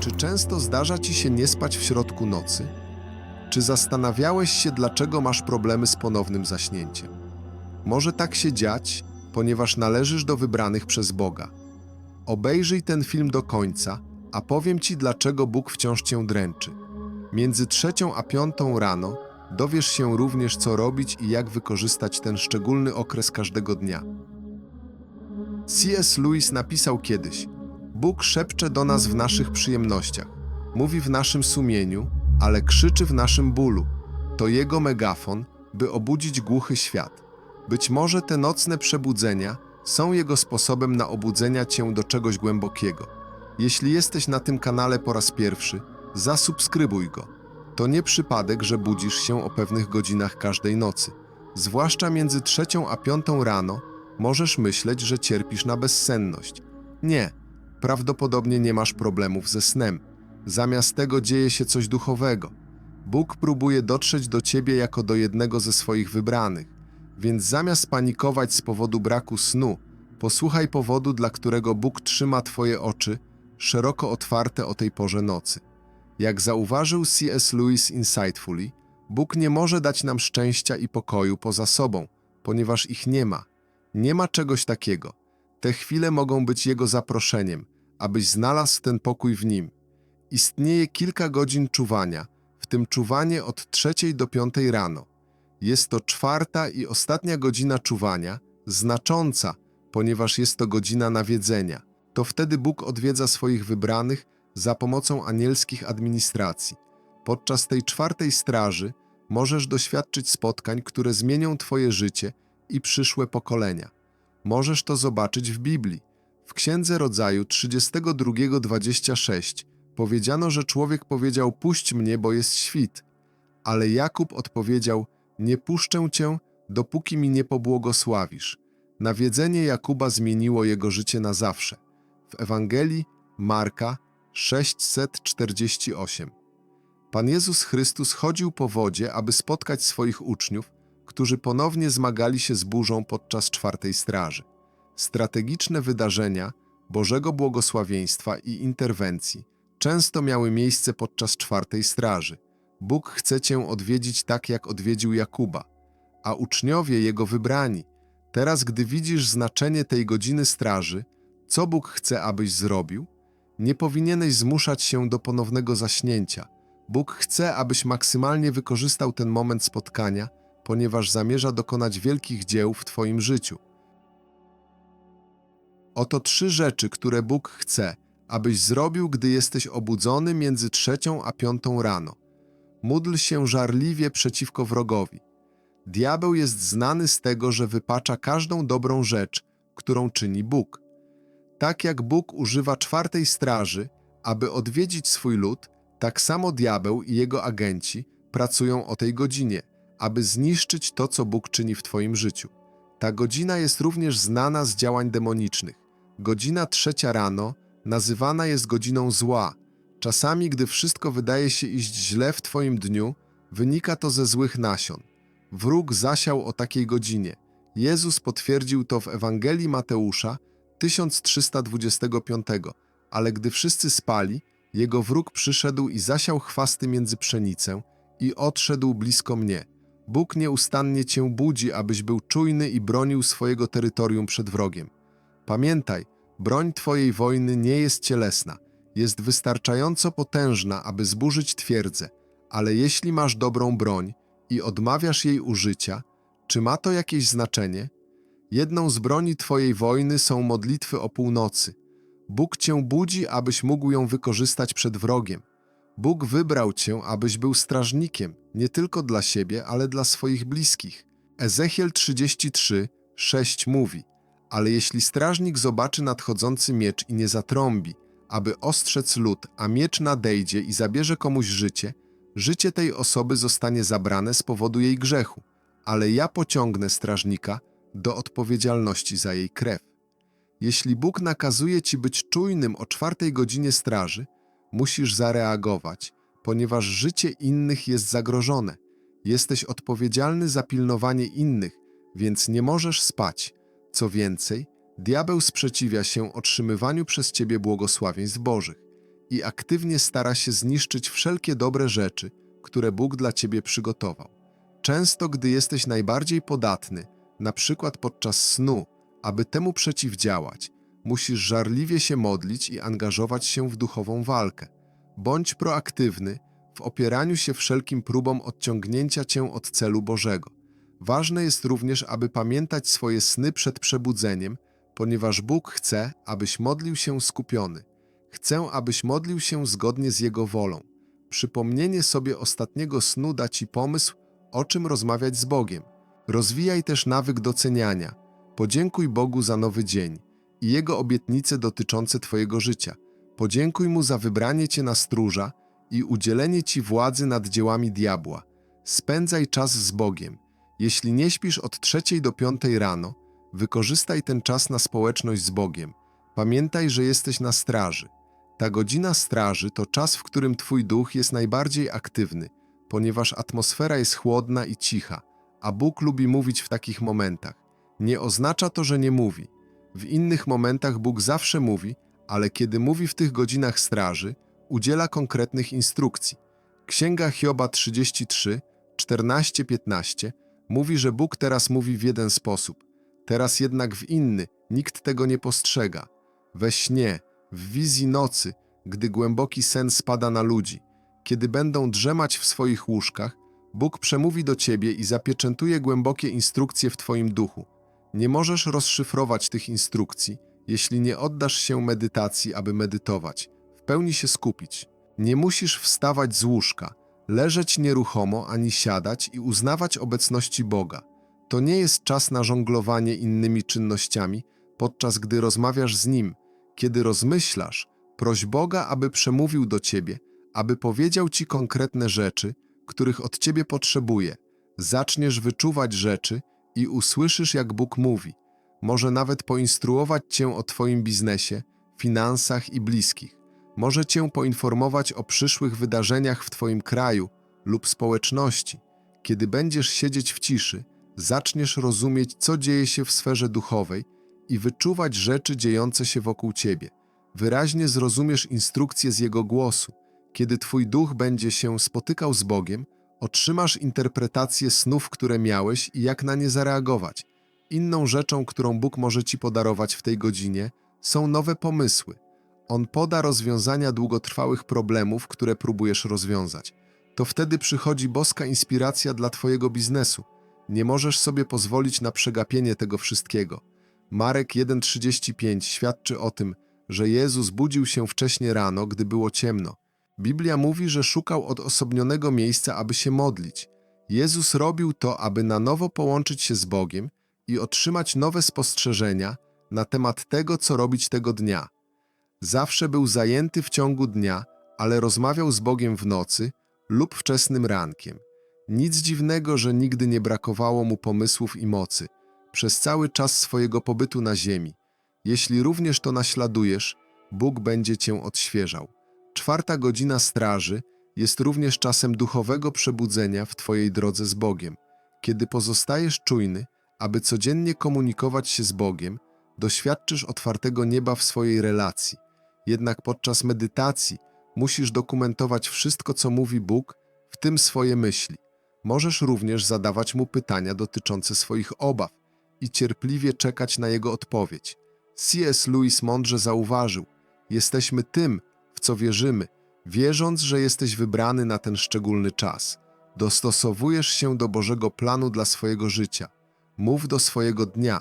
Czy często zdarza ci się nie spać w środku nocy? Czy zastanawiałeś się, dlaczego masz problemy z ponownym zaśnięciem? Może tak się dziać, ponieważ należysz do wybranych przez Boga. Obejrzyj ten film do końca, a powiem ci, dlaczego Bóg wciąż cię dręczy. Między trzecią a piątą rano dowiesz się również, co robić i jak wykorzystać ten szczególny okres każdego dnia. C.S. Lewis napisał kiedyś: Bóg szepcze do nas w naszych przyjemnościach, mówi w naszym sumieniu, ale krzyczy w naszym bólu. To jego megafon, by obudzić głuchy świat. Być może te nocne przebudzenia są jego sposobem na obudzenia cię do czegoś głębokiego. Jeśli jesteś na tym kanale po raz pierwszy, zasubskrybuj go. To nie przypadek, że budzisz się o pewnych godzinach każdej nocy. Zwłaszcza między trzecią a piątą rano możesz myśleć, że cierpisz na bezsenność. Nie, prawdopodobnie nie masz problemów ze snem. Zamiast tego dzieje się coś duchowego. Bóg próbuje dotrzeć do ciebie jako do jednego ze swoich wybranych. Więc zamiast panikować z powodu braku snu, posłuchaj powodu, dla którego Bóg trzyma twoje oczy szeroko otwarte o tej porze nocy. Jak zauważył C.S. Lewis insightfully, Bóg nie może dać nam szczęścia i pokoju poza sobą, ponieważ ich nie ma. Nie ma czegoś takiego. Te chwile mogą być Jego zaproszeniem, abyś znalazł ten pokój w Nim. Istnieje kilka godzin czuwania, w tym czuwanie od trzeciej do piątej rano. Jest to czwarta i ostatnia godzina czuwania, znacząca, ponieważ jest to godzina nawiedzenia. To wtedy Bóg odwiedza swoich wybranych za pomocą anielskich administracji. Podczas tej czwartej straży możesz doświadczyć spotkań, które zmienią Twoje życie i przyszłe pokolenia. Możesz to zobaczyć w Biblii. W Księdze Rodzaju 32:26 powiedziano, że człowiek powiedział: Puść mnie, bo jest świt. Ale Jakub odpowiedział: Nie puszczę cię, dopóki mi nie pobłogosławisz. Nawiedzenie Jakuba zmieniło jego życie na zawsze. W Ewangelii Marka 648. Pan Jezus Chrystus chodził po wodzie, aby spotkać swoich uczniów, którzy ponownie zmagali się z burzą podczas czwartej straży. Strategiczne wydarzenia Bożego błogosławieństwa i interwencji często miały miejsce podczas czwartej straży. Bóg chce cię odwiedzić tak, jak odwiedził Jakuba, a uczniowie jego wybrani. Teraz, gdy widzisz znaczenie tej godziny straży, co Bóg chce, abyś zrobił? Nie powinieneś zmuszać się do ponownego zaśnięcia. Bóg chce, abyś maksymalnie wykorzystał ten moment spotkania, ponieważ zamierza dokonać wielkich dzieł w Twoim życiu. Oto trzy rzeczy, które Bóg chce, abyś zrobił, gdy jesteś obudzony między trzecią a piątą rano. Módl się żarliwie przeciwko wrogowi. Diabeł jest znany z tego, że wypacza każdą dobrą rzecz, którą czyni Bóg. Tak jak Bóg używa czwartej straży, aby odwiedzić swój lud, tak samo diabeł i jego agenci pracują o tej godzinie, aby zniszczyć to, co Bóg czyni w Twoim życiu. Ta godzina jest również znana z działań demonicznych. Godzina trzecia rano nazywana jest godziną zła. Czasami, gdy wszystko wydaje się iść źle w Twoim dniu, wynika to ze złych nasion. Wróg zasiał o takiej godzinie. Jezus potwierdził to w Ewangelii Mateusza 1325, ale gdy wszyscy spali, jego wróg przyszedł i zasiał chwasty między pszenicę i odszedł blisko mnie. Bóg nieustannie cię budzi, abyś był czujny i bronił swojego terytorium przed wrogiem. Pamiętaj, broń twojej wojny nie jest cielesna, jest wystarczająco potężna, aby zburzyć twierdzę, ale jeśli masz dobrą broń i odmawiasz jej użycia, czy ma to jakieś znaczenie? Jedną z broni twojej wojny są modlitwy o północy. Bóg cię budzi, abyś mógł ją wykorzystać przed wrogiem. Bóg wybrał cię, abyś był strażnikiem, nie tylko dla siebie, ale dla swoich bliskich. Ezechiel 33, 6 mówi: Ale jeśli strażnik zobaczy nadchodzący miecz i nie zatrąbi, aby ostrzec lud, a miecz nadejdzie i zabierze komuś życie, życie tej osoby zostanie zabrane z powodu jej grzechu, ale ja pociągnę strażnika do odpowiedzialności za jej krew. Jeśli Bóg nakazuje ci być czujnym o czwartej godzinie straży, musisz zareagować, ponieważ życie innych jest zagrożone. Jesteś odpowiedzialny za pilnowanie innych, więc nie możesz spać. Co więcej, diabeł sprzeciwia się otrzymywaniu przez ciebie błogosławieństw Bożych. i aktywnie stara się zniszczyć wszelkie dobre rzeczy, które Bóg dla ciebie przygotował. Często, gdy jesteś najbardziej podatny, na przykład podczas snu, aby temu przeciwdziałać, musisz żarliwie się modlić i angażować się w duchową walkę. Bądź proaktywny w opieraniu się wszelkim próbom odciągnięcia cię od celu Bożego. Ważne jest również, aby pamiętać swoje sny przed przebudzeniem, ponieważ Bóg chce, abyś modlił się skupiony. Chcę, abyś modlił się zgodnie z Jego wolą. Przypomnienie sobie ostatniego snu da Ci pomysł, o czym rozmawiać z Bogiem. Rozwijaj też nawyk doceniania. Podziękuj Bogu za nowy dzień i Jego obietnice dotyczące Twojego życia. Podziękuj Mu za wybranie Cię na stróża i udzielenie Ci władzy nad dziełami diabła. Spędzaj czas z Bogiem. Jeśli nie śpisz od trzeciej do piątej rano, wykorzystaj ten czas na społeczność z Bogiem. Pamiętaj, że jesteś na straży. Ta godzina straży to czas, w którym Twój duch jest najbardziej aktywny, ponieważ atmosfera jest chłodna i cicha, a Bóg lubi mówić w takich momentach. Nie oznacza to, że nie mówi. W innych momentach Bóg zawsze mówi, ale kiedy mówi w tych godzinach straży, udziela konkretnych instrukcji. Księga Hioba 33, 14-15 mówi, że Bóg teraz mówi w jeden sposób, teraz jednak w inny, nikt tego nie postrzega. We śnie, w wizji nocy, gdy głęboki sen spada na ludzi, kiedy będą drzemać w swoich łóżkach, Bóg przemówi do ciebie i zapieczętuje głębokie instrukcje w twoim duchu. Nie możesz rozszyfrować tych instrukcji, jeśli nie oddasz się medytacji, aby medytować, w pełni się skupić. Nie musisz wstawać z łóżka, leżeć nieruchomo ani siadać i uznawać obecności Boga. To nie jest czas na żonglowanie innymi czynnościami, podczas gdy rozmawiasz z Nim. Kiedy rozmyślasz, proś Boga, aby przemówił do ciebie, aby powiedział ci konkretne rzeczy, których od ciebie potrzebuje. Zaczniesz wyczuwać rzeczy i usłyszysz, jak Bóg mówi. Może nawet poinstruować cię o twoim biznesie, finansach i bliskich. Może cię poinformować o przyszłych wydarzeniach w twoim kraju lub społeczności. Kiedy będziesz siedzieć w ciszy, zaczniesz rozumieć, co dzieje się w sferze duchowej i wyczuwać rzeczy dziejące się wokół ciebie. Wyraźnie zrozumiesz instrukcje z Jego głosu. Kiedy Twój duch będzie się spotykał z Bogiem, otrzymasz interpretację snów, które miałeś i jak na nie zareagować. Inną rzeczą, którą Bóg może Ci podarować w tej godzinie, są nowe pomysły. On poda rozwiązania długotrwałych problemów, które próbujesz rozwiązać. To wtedy przychodzi boska inspiracja dla Twojego biznesu. Nie możesz sobie pozwolić na przegapienie tego wszystkiego. Marek 1,35 świadczy o tym, że Jezus budził się wcześnie rano, gdy było ciemno. Biblia mówi, że szukał odosobnionego miejsca, aby się modlić. Jezus robił to, aby na nowo połączyć się z Bogiem i otrzymać nowe spostrzeżenia na temat tego, co robić tego dnia. Zawsze był zajęty w ciągu dnia, ale rozmawiał z Bogiem w nocy lub wczesnym rankiem. Nic dziwnego, że nigdy nie brakowało mu pomysłów i mocy przez cały czas swojego pobytu na ziemi. Jeśli również to naśladujesz, Bóg będzie cię odświeżał. Czwarta godzina straży jest również czasem duchowego przebudzenia w Twojej drodze z Bogiem. Kiedy pozostajesz czujny, aby codziennie komunikować się z Bogiem, doświadczysz otwartego nieba w swojej relacji. Jednak podczas medytacji musisz dokumentować wszystko, co mówi Bóg, w tym swoje myśli. Możesz również zadawać Mu pytania dotyczące swoich obaw i cierpliwie czekać na Jego odpowiedź. C.S. Lewis mądrze zauważył: Jesteśmy tym, w co wierzymy, wierząc, że jesteś wybrany na ten szczególny czas. Dostosowujesz się do Bożego planu dla swojego życia. Mów do swojego dnia.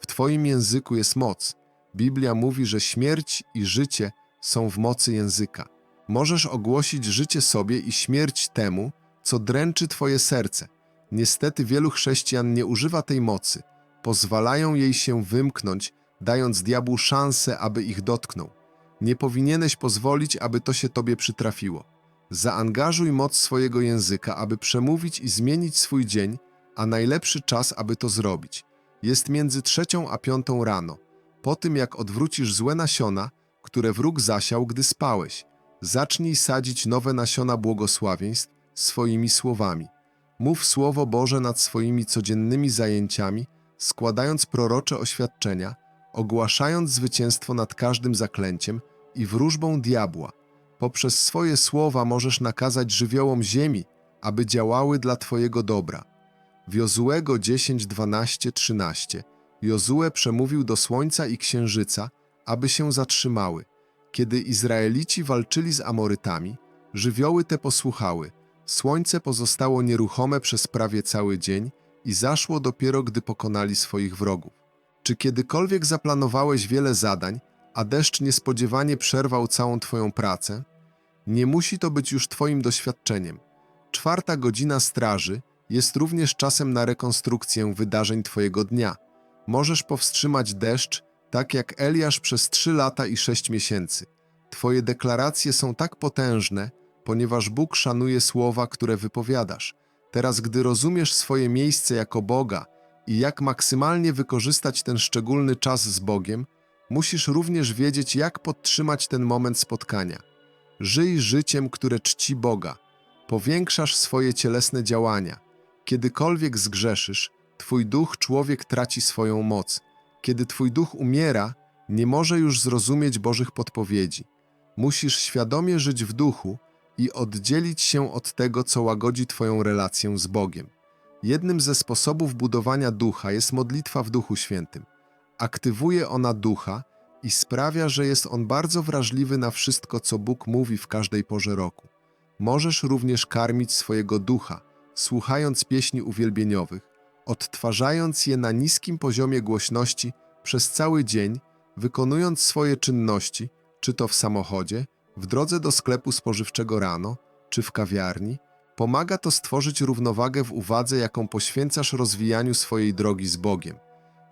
W Twoim języku jest moc. Biblia mówi, że śmierć i życie są w mocy języka. Możesz ogłosić życie sobie i śmierć temu, co dręczy Twoje serce. Niestety wielu chrześcijan nie używa tej mocy. Pozwalają jej się wymknąć, dając diabłu szansę, aby ich dotknął. Nie powinieneś pozwolić, aby to się tobie przytrafiło. Zaangażuj moc swojego języka, aby przemówić i zmienić swój dzień, a najlepszy czas, aby to zrobić. Jest między trzecią a piątą rano, po tym jak odwrócisz złe nasiona, które wróg zasiał, gdy spałeś. Zacznij sadzić nowe nasiona błogosławieństw swoimi słowami. Mów Słowo Boże nad swoimi codziennymi zajęciami, składając prorocze oświadczenia – ogłaszając zwycięstwo nad każdym zaklęciem i wróżbą diabła. Poprzez swoje słowa możesz nakazać żywiołom ziemi, aby działały dla Twojego dobra. W Jozuego 10, 12, 13 Jozue przemówił do słońca i księżyca, aby się zatrzymały. Kiedy Izraelici walczyli z Amorytami, żywioły te posłuchały. Słońce pozostało nieruchome przez prawie cały dzień i zaszło dopiero, gdy pokonali swoich wrogów. Czy kiedykolwiek zaplanowałeś wiele zadań, a deszcz niespodziewanie przerwał całą Twoją pracę? Nie musi to być już Twoim doświadczeniem. Czwarta godzina straży jest również czasem na rekonstrukcję wydarzeń Twojego dnia. Możesz powstrzymać deszcz, tak jak Eliasz przez trzy lata i sześć miesięcy. Twoje deklaracje są tak potężne, ponieważ Bóg szanuje słowa, które wypowiadasz. Teraz, gdy rozumiesz swoje miejsce jako Boga i jak maksymalnie wykorzystać ten szczególny czas z Bogiem, musisz również wiedzieć, jak podtrzymać ten moment spotkania. Żyj życiem, które czci Boga. Powiększasz swoje cielesne działania. Kiedykolwiek zgrzeszysz, twój duch człowiek traci swoją moc. Kiedy twój duch umiera, nie może już zrozumieć Bożych podpowiedzi. Musisz świadomie żyć w duchu i oddzielić się od tego, co łagodzi twoją relację z Bogiem. Jednym ze sposobów budowania ducha jest modlitwa w Duchu Świętym. Aktywuje ona ducha i sprawia, że jest on bardzo wrażliwy na wszystko, co Bóg mówi w każdej porze roku. Możesz również karmić swojego ducha, słuchając pieśni uwielbieniowych, odtwarzając je na niskim poziomie głośności przez cały dzień, wykonując swoje czynności, czy to w samochodzie, w drodze do sklepu spożywczego rano, czy w kawiarni, pomaga to stworzyć równowagę w uwadze, jaką poświęcasz rozwijaniu swojej drogi z Bogiem.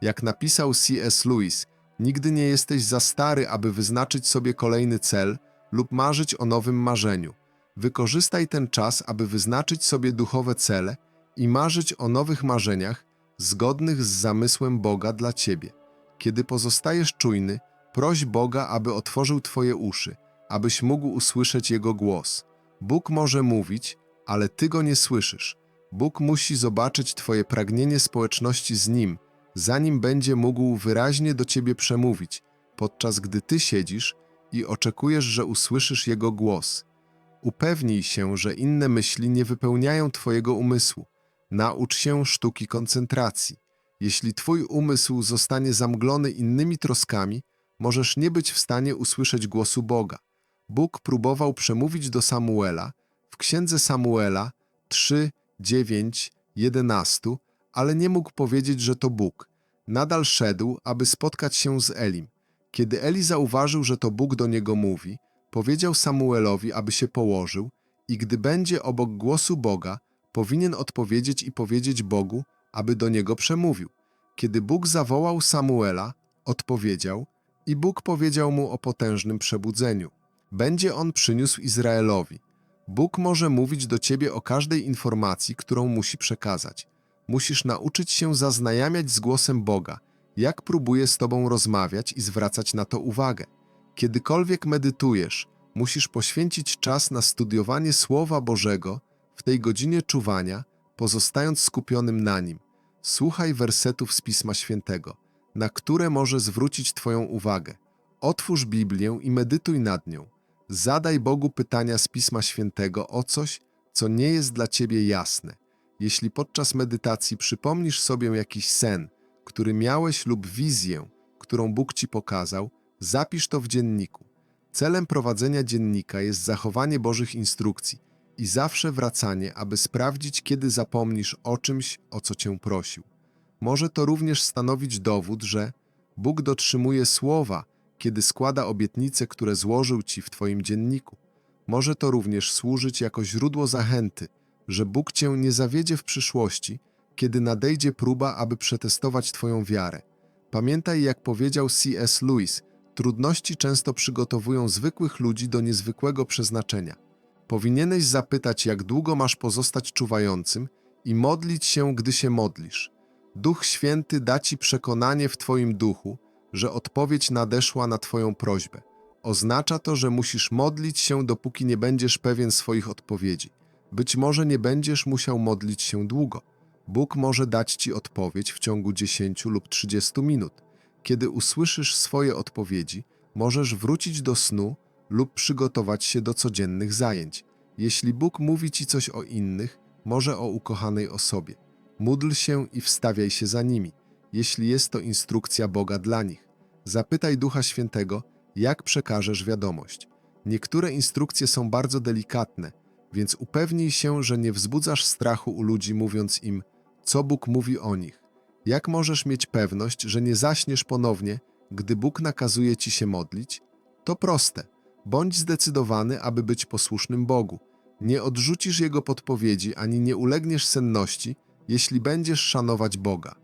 Jak napisał C.S. Lewis, nigdy nie jesteś za stary, aby wyznaczyć sobie kolejny cel lub marzyć o nowym marzeniu. Wykorzystaj ten czas, aby wyznaczyć sobie duchowe cele i marzyć o nowych marzeniach zgodnych z zamysłem Boga dla Ciebie. Kiedy pozostajesz czujny, proś Boga, aby otworzył Twoje uszy, abyś mógł usłyszeć Jego głos. Bóg może mówić, ale Ty go nie słyszysz. Bóg musi zobaczyć Twoje pragnienie społeczności z Nim, zanim będzie mógł wyraźnie do Ciebie przemówić, podczas gdy Ty siedzisz i oczekujesz, że usłyszysz Jego głos. Upewnij się, że inne myśli nie wypełniają Twojego umysłu. Naucz się sztuki koncentracji. Jeśli Twój umysł zostanie zamglony innymi troskami, możesz nie być w stanie usłyszeć głosu Boga. Bóg próbował przemówić do Samuela w księdze Samuela 3, 9, 11, ale nie mógł powiedzieć, że to Bóg. Nadal szedł, aby spotkać się z Elim. Kiedy Eli zauważył, że to Bóg do niego mówi, powiedział Samuelowi, aby się położył i gdy będzie obok głosu Boga, powinien odpowiedzieć i powiedzieć Bogu, aby do niego przemówił. Kiedy Bóg zawołał Samuela, odpowiedział i Bóg powiedział mu o potężnym przebudzeniu. Będzie on przyniósł Izraelowi. Bóg może mówić do ciebie o każdej informacji, którą musi przekazać. Musisz nauczyć się zaznajamiać z głosem Boga, jak próbuje z tobą rozmawiać i zwracać na to uwagę. Kiedykolwiek medytujesz, musisz poświęcić czas na studiowanie Słowa Bożego w tej godzinie czuwania, pozostając skupionym na nim. Słuchaj wersetów z Pisma Świętego, na które może zwrócić Twoją uwagę. Otwórz Biblię i medytuj nad nią. Zadaj Bogu pytania z Pisma Świętego o coś, co nie jest dla Ciebie jasne. Jeśli podczas medytacji przypomnisz sobie jakiś sen, który miałeś lub wizję, którą Bóg Ci pokazał, zapisz to w dzienniku. Celem prowadzenia dziennika jest zachowanie Bożych instrukcji i zawsze wracanie, aby sprawdzić, kiedy zapomnisz o czymś, o co Cię prosił. Może to również stanowić dowód, że Bóg dotrzymuje słowa, kiedy składa obietnice, które złożył Ci w Twoim dzienniku. Może to również służyć jako źródło zachęty, że Bóg Cię nie zawiedzie w przyszłości, kiedy nadejdzie próba, aby przetestować Twoją wiarę. Pamiętaj, jak powiedział C.S. Lewis, trudności często przygotowują zwykłych ludzi do niezwykłego przeznaczenia. Powinieneś zapytać, jak długo masz pozostać czuwającym i modlić się, gdy się modlisz. Duch Święty da Ci przekonanie w Twoim duchu, że odpowiedź nadeszła na Twoją prośbę. Oznacza to, że musisz modlić się, dopóki nie będziesz pewien swoich odpowiedzi. Być może nie będziesz musiał modlić się długo. Bóg może dać Ci odpowiedź w ciągu 10 lub 30 minut. Kiedy usłyszysz swoje odpowiedzi, możesz wrócić do snu lub przygotować się do codziennych zajęć. Jeśli Bóg mówi ci coś o innych, może o ukochanej osobie. Módl się i wstawiaj się za nimi, jeśli jest to instrukcja Boga dla nich. Zapytaj Ducha Świętego, jak przekażesz wiadomość. Niektóre instrukcje są bardzo delikatne, więc upewnij się, że nie wzbudzasz strachu u ludzi, mówiąc im, co Bóg mówi o nich. Jak możesz mieć pewność, że nie zaśniesz ponownie, gdy Bóg nakazuje ci się modlić? To proste. Bądź zdecydowany, aby być posłusznym Bogu. Nie odrzucisz Jego podpowiedzi ani nie ulegniesz senności, jeśli będziesz szanować Boga.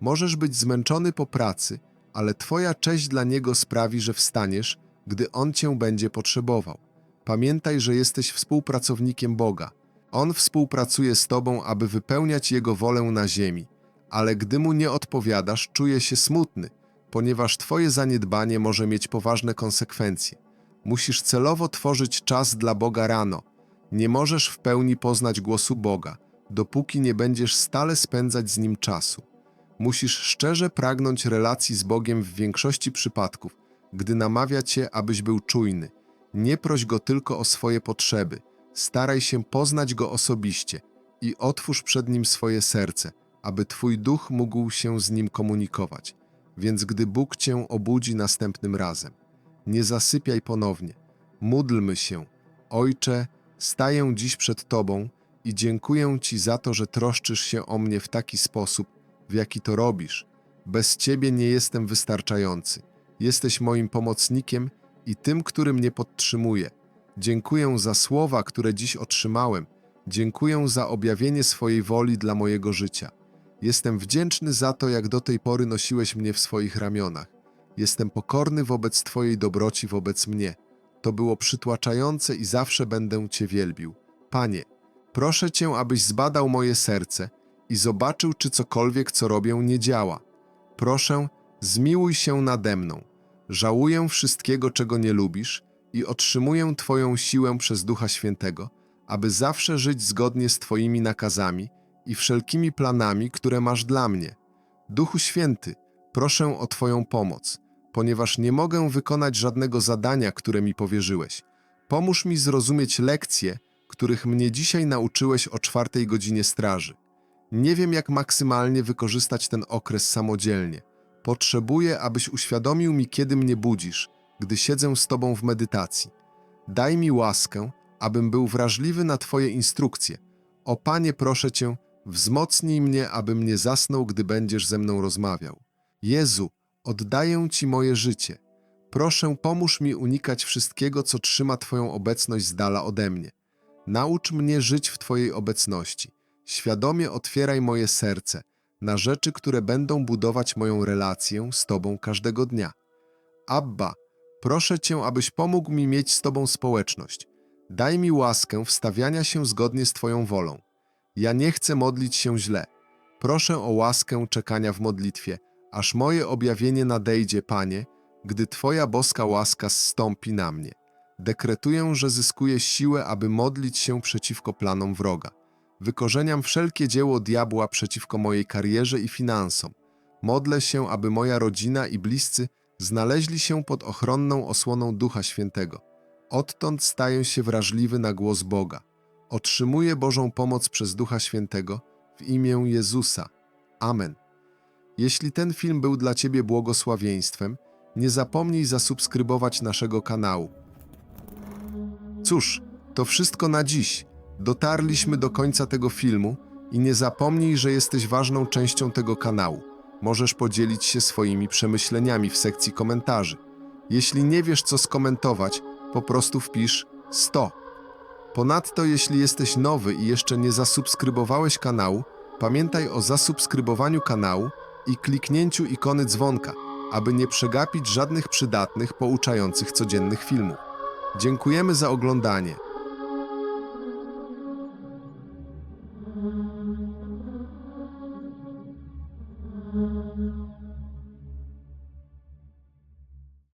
Możesz być zmęczony po pracy, ale Twoja cześć dla Niego sprawi, że wstaniesz, gdy On Cię będzie potrzebował. Pamiętaj, że jesteś współpracownikiem Boga. On współpracuje z Tobą, aby wypełniać Jego wolę na ziemi, ale gdy Mu nie odpowiadasz, czuje się smutny, ponieważ Twoje zaniedbanie może mieć poważne konsekwencje. Musisz celowo tworzyć czas dla Boga rano. Nie możesz w pełni poznać głosu Boga, dopóki nie będziesz stale spędzać z Nim czasu. Musisz szczerze pragnąć relacji z Bogiem w większości przypadków, gdy namawia Cię, abyś był czujny. Nie proś Go tylko o swoje potrzeby. Staraj się poznać Go osobiście i otwórz przed Nim swoje serce, aby Twój duch mógł się z Nim komunikować. Więc gdy Bóg Cię obudzi następnym razem, nie zasypiaj ponownie. Módlmy się. Ojcze, staję dziś przed Tobą i dziękuję Ci za to, że troszczysz się o mnie w taki sposób, w jaki to robisz. Bez Ciebie nie jestem wystarczający. Jesteś moim pomocnikiem i tym, który mnie podtrzymuje. Dziękuję za słowa, które dziś otrzymałem. Dziękuję za objawienie swojej woli dla mojego życia. Jestem wdzięczny za to, jak do tej pory nosiłeś mnie w swoich ramionach. Jestem pokorny wobec Twojej dobroci wobec mnie. To było przytłaczające i zawsze będę Cię wielbił. Panie, proszę Cię, abyś zbadał moje serce i zobaczył, czy cokolwiek, co robię, nie działa. Proszę, zmiłuj się nade mną. Żałuję wszystkiego, czego nie lubisz i otrzymuję Twoją siłę przez Ducha Świętego, aby zawsze żyć zgodnie z Twoimi nakazami i wszelkimi planami, które masz dla mnie. Duchu Święty, proszę o Twoją pomoc, ponieważ nie mogę wykonać żadnego zadania, które mi powierzyłeś. Pomóż mi zrozumieć lekcje, których mnie dzisiaj nauczyłeś o czwartej godzinie straży. Nie wiem, jak maksymalnie wykorzystać ten okres samodzielnie. Potrzebuję, abyś uświadomił mi, kiedy mnie budzisz, gdy siedzę z Tobą w medytacji. Daj mi łaskę, abym był wrażliwy na Twoje instrukcje. O Panie, proszę Cię, wzmocnij mnie, abym nie zasnął, gdy będziesz ze mną rozmawiał. Jezu, oddaję Ci moje życie. Proszę, pomóż mi unikać wszystkiego, co trzyma Twoją obecność z dala ode mnie. Naucz mnie żyć w Twojej obecności. Świadomie otwieraj moje serce na rzeczy, które będą budować moją relację z Tobą każdego dnia. Abba, proszę Cię, abyś pomógł mi mieć z Tobą społeczność. Daj mi łaskę wstawiania się zgodnie z Twoją wolą. Ja nie chcę modlić się źle. Proszę o łaskę czekania w modlitwie, aż moje objawienie nadejdzie, Panie, gdy Twoja boska łaska zstąpi na mnie. Dekretuję, że zyskuję siłę, aby modlić się przeciwko planom wroga. Wykorzeniam wszelkie dzieło diabła przeciwko mojej karierze i finansom. Modlę się, aby moja rodzina i bliscy znaleźli się pod ochronną osłoną Ducha Świętego. Odtąd staję się wrażliwy na głos Boga. Otrzymuję Bożą pomoc przez Ducha Świętego w imię Jezusa. Amen. Jeśli ten film był dla Ciebie błogosławieństwem, nie zapomnij zasubskrybować naszego kanału. Cóż, to wszystko na dziś. Dotarliśmy do końca tego filmu i nie zapomnij, że jesteś ważną częścią tego kanału. Możesz podzielić się swoimi przemyśleniami w sekcji komentarzy. Jeśli nie wiesz, co skomentować, po prostu wpisz 100. Ponadto, jeśli jesteś nowy i jeszcze nie zasubskrybowałeś kanału, pamiętaj o zasubskrybowaniu kanału i kliknięciu ikony dzwonka, aby nie przegapić żadnych przydatnych, pouczających codziennych filmów. Dziękujemy za oglądanie.